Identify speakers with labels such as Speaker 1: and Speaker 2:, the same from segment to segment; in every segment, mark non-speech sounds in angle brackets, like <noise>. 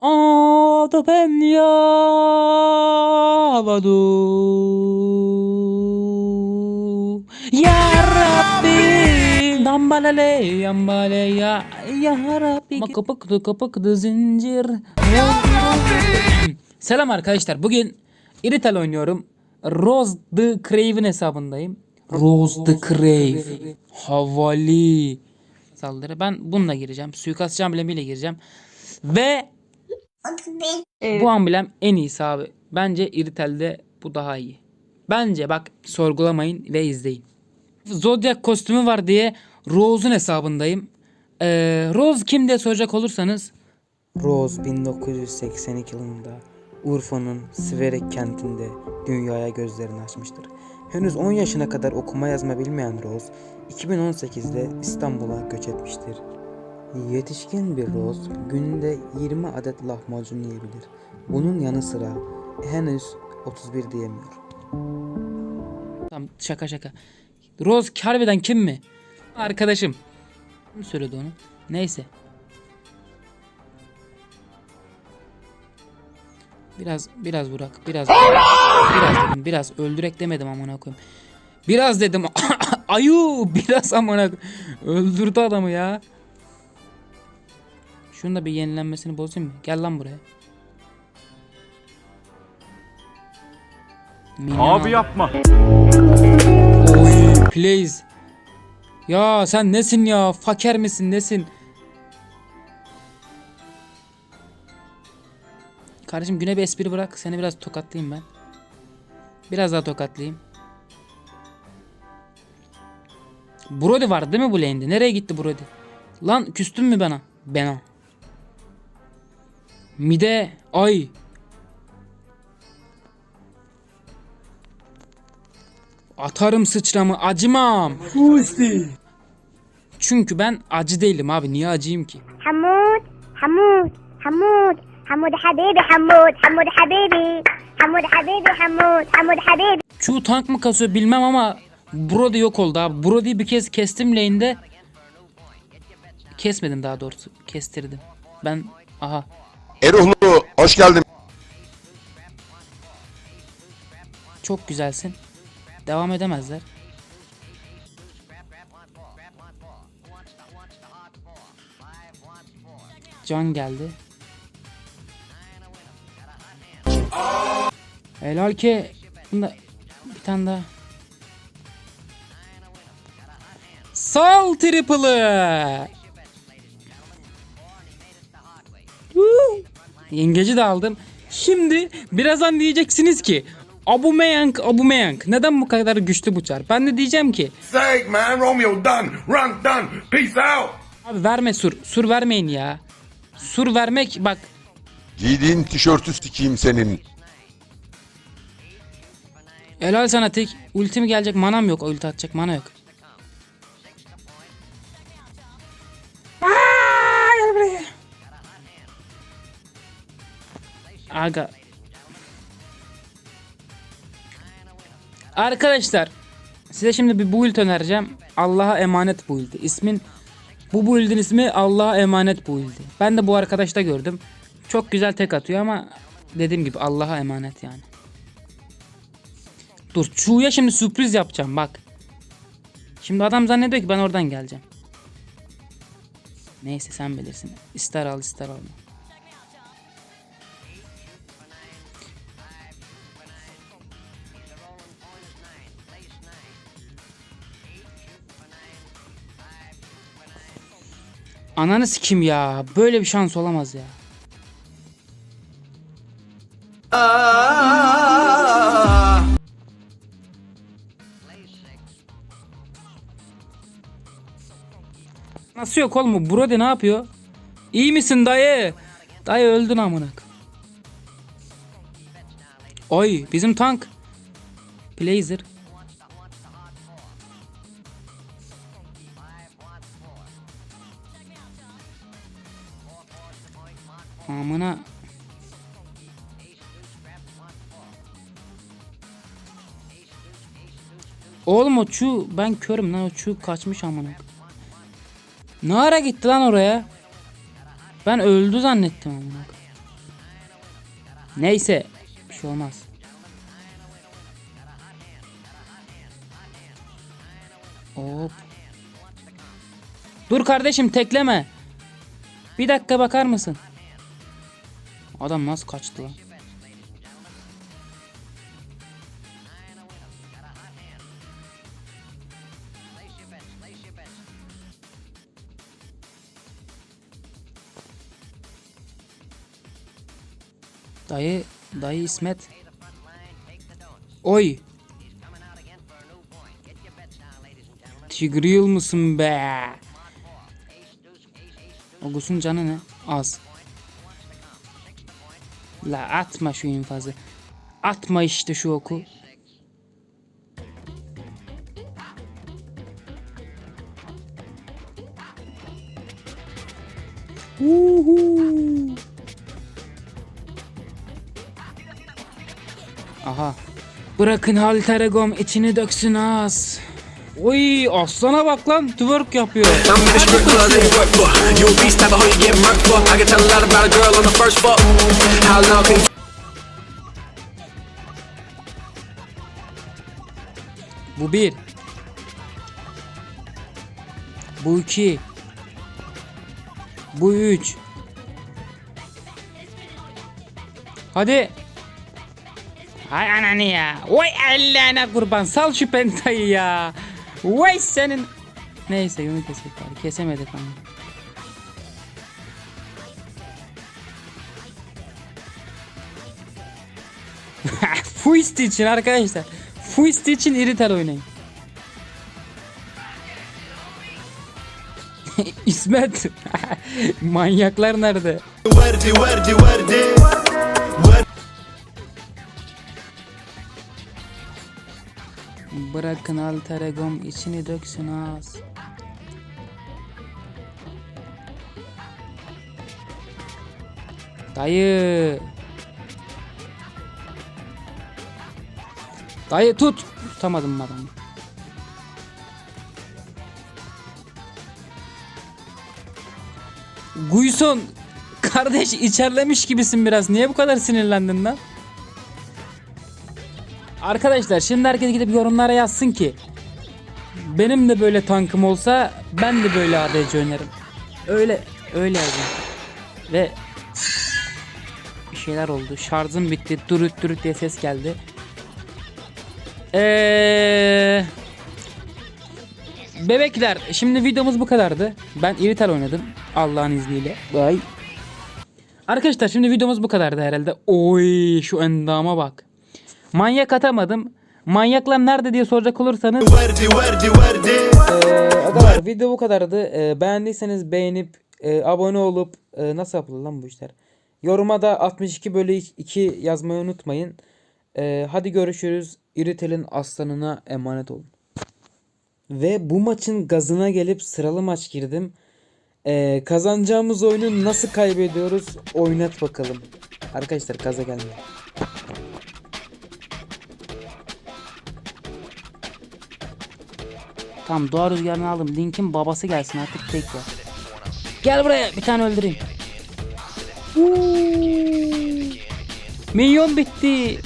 Speaker 1: Adopen ya havadu Ya Rabbi Dambalale yambale ya. Ya Rabbi. Kapıktı kapıktı zincir. Selam arkadaşlar bugün Irital oynuyorum. Rose the Crave'in hesabındayım. Rose the Crave. Havali Saldırı ben bununla gireceğim Suikastçı amblemiyle gireceğim Ve bu amblem en iyisi abi. Bence Iritel'de bu daha iyi. Bence bak sorgulamayın ve izleyin. Zodiac kostümü var diye Rose'un hesabındayım. Ee, Rose kim diye soracak olursanız Rose 1982 yılında Urfa'nın Siverek kentinde dünyaya gözlerini açmıştır. Henüz 10 yaşına kadar okuma yazma bilmeyen Rose 2018'de İstanbul'a göç etmiştir. Yetişkin bir Rose günde 20 adet lahmacun yiyebilir. Bunun yanı sıra henüz 31 diyemiyor. Tamam şaka şaka. Rose harbiden kim mi? Arkadaşım. Kim söyledi onu? Neyse. Biraz biraz Burak biraz biraz dedim biraz öldürek demedim amına koyayım. Biraz dedim <coughs> ayu biraz amına öldürdü adamı ya. Şunu da bir yenilenmesini bozayım mı? Gel lan buraya. Minyon
Speaker 2: Abi
Speaker 1: aldım.
Speaker 2: yapma.
Speaker 1: Oy please. Ya sen nesin ya? Faker misin nesin? Kardeşim güne bir espri bırak. Seni biraz tokatlayayım ben. Biraz daha tokatlayayım. Brody vardı değil mi bu lane'de? Nereye gitti Brody? Lan küstün mü bana? Bena. Mide. Ay. Atarım sıçramı acımam. Husti. Çünkü ben acı değilim abi. Niye acıyım ki?
Speaker 3: Hamut. Hamut. Hamut. حمود حبيبي حمود حمود حبيبي حمود حبيبي حمود حمود حبيبي
Speaker 1: Q tank mı kasıyor bilmem ama Brody yok oldu abi. Brody'yi bir kez kestim lane'de. Kesmedim daha doğrusu. Kestirdim. Ben aha.
Speaker 4: Eruhlu hoş geldin.
Speaker 1: Çok güzelsin. Devam edemezler. Can geldi. Helal ki. Bunda bir tane daha. Sal triple'ı. Woo! Yengeci de aldım. Şimdi birazdan diyeceksiniz ki Aubameyang Aubameyang neden bu kadar güçlü bu çar? Ben de diyeceğim ki
Speaker 5: sake, man. Romeo done. Run done. Peace out.
Speaker 1: abi verme sur. Sur vermeyin ya. Sur vermek bak
Speaker 4: Giydiğin tişörtü sikeyim senin.
Speaker 1: Helal sana tek. Ulti mi gelecek manam yok. Ulti atacak mana yok. Aga. Arkadaşlar size şimdi bir build önereceğim. Allah'a emanet build'i. İsmin bu build'in ismi Allah'a emanet build'i. Ben de bu arkadaşta gördüm. Çok güzel tek atıyor ama dediğim gibi Allah'a emanet yani. Dur Chu'ya şimdi sürpriz yapacağım bak. Şimdi adam zannediyor ki ben oradan geleceğim. Neyse sen bilirsin. İster al ister alma. Ananı kim ya? Böyle bir şans olamaz ya. Nasıl yok oğlum? Brody ne yapıyor? İyi misin dayı? Dayı öldün amına. Oy bizim tank. Blazer. Amına. Oğlum o çu ben körüm lan o çu kaçmış amına. Ne ara gitti lan oraya? Ben öldü zannettim koyayım. Neyse. Bir şey olmaz. Hop. Dur kardeşim tekleme. Bir dakika bakar mısın? Adam nasıl kaçtı lan? Dayı, dayı İsmet. Oy. Tigreal mısın be? Ogus'un canı ne? Az. La atma şu infazı. Atma işte şu oku. Uhu. Aha. Bırakın Halteregom içini döksün az. Oy aslana bak lan twerk yapıyor. Bu bir. Bu iki. Bu üç. Hadi. Hay ananı ya. Vay Allah'ına kurban. Sal şu pentayı ya. Vay senin. Neyse yunu kesek bari. Kesemedik ama. <laughs> Fuist için arkadaşlar. Fuist için iritel oynayın. <laughs> İsmet. <laughs> Manyaklar nerede?
Speaker 2: Verdi, verdi, verdi.
Speaker 1: Bırakın Alteregom içini döksün az. Dayı. Dayı tut. Tutamadım adamı. Guyson. Kardeş içerlemiş gibisin biraz. Niye bu kadar sinirlendin lan? Arkadaşlar şimdi herkes gidip yorumlara yazsın ki benim de böyle tankım olsa ben de böyle ADC oynarım. Öyle öyle yazın. Ve bir şeyler oldu. Şarjım bitti. Durut durut diye ses geldi. Eee Bebekler şimdi videomuz bu kadardı. Ben irital oynadım Allah'ın izniyle. Bye. Arkadaşlar şimdi videomuz bu kadardı herhalde. Oy şu endama bak. Manyak atamadım. Manyaklar nerede diye soracak olursanız
Speaker 2: Verdi, verdi, verdi.
Speaker 1: Arkadaşlar video bu kadardı. Ee, beğendiyseniz beğenip e, abone olup e, nasıl yapılır lan bu işler? Yoruma da 62 bölü 2 yazmayı unutmayın. Ee, hadi görüşürüz. İritel'in aslanına emanet olun. Ve bu maçın gazına gelip sıralı maç girdim. Ee, kazanacağımız oyunu nasıl kaybediyoruz? Oynat bakalım. Arkadaşlar gaza gelmeyin. Tamam doğa rüzgarını aldım. Link'in babası gelsin artık tek ya. Gel buraya bir tane öldüreyim. Uuu. Minyon bitti.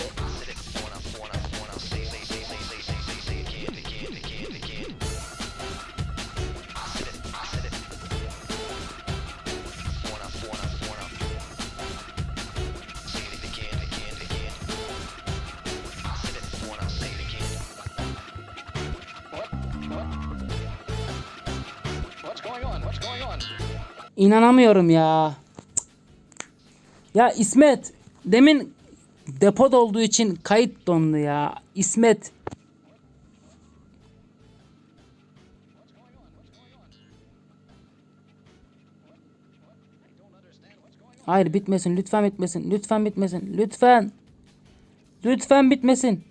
Speaker 1: İnanamıyorum ya. Ya İsmet demin depoda olduğu için kayıt dondu ya. İsmet. Hayır bitmesin lütfen bitmesin lütfen bitmesin lütfen. Lütfen bitmesin.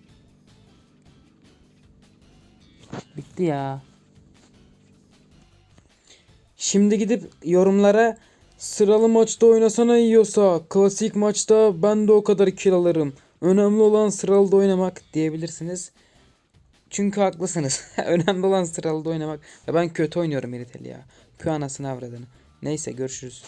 Speaker 1: Bitti ya. Şimdi gidip yorumlara sıralı maçta oynasana yiyorsa klasik maçta ben de o kadar kill alırım. Önemli olan sıralıda oynamak diyebilirsiniz. Çünkü haklısınız. <laughs> Önemli olan sıralıda oynamak. Ben kötü oynuyorum Eritel ya. Pü anasını avradını. Neyse görüşürüz.